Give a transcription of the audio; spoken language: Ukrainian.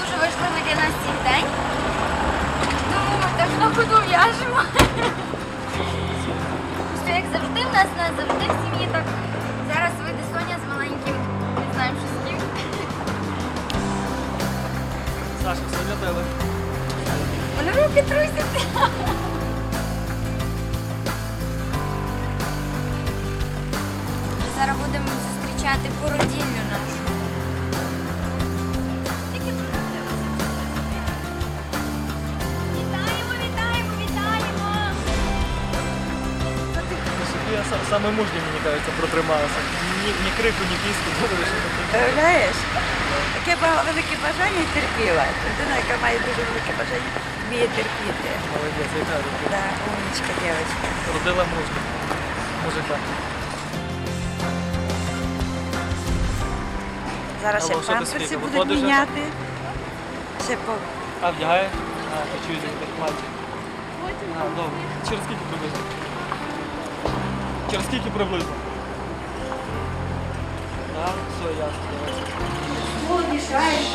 дуже важливий для нас цей день. Тому ми так на ходу в'яжемо. Що як завжди, в нас, нас завжди в сім'ї так. Зараз вийде Соня з маленьким, не знаємо, що з ким. Саша, все для тебе. Вони руки трусяться. Зараз будемо зустрічати породіллю нашу. Саме мужньо, мені кажеться, протрималася. Ні, ні крику, ні піску, добре, що таке. Уявляєш? Таке ба- велике бажання і терпіла. Людина, яка має дуже велике бажання, вміє терпіти. Молодець, яка рука. Да, умничка дівчинка. Родила мужньо. Мужика. Зараз ще Алло, що ти памперси скільки, будуть виходиш міняти. Ще по А, вдягає? А, чую, як мальчик. А, добре. Через скільки приблизно? Через скільки приблизно? Так, все, ясно. давай. мішаєш,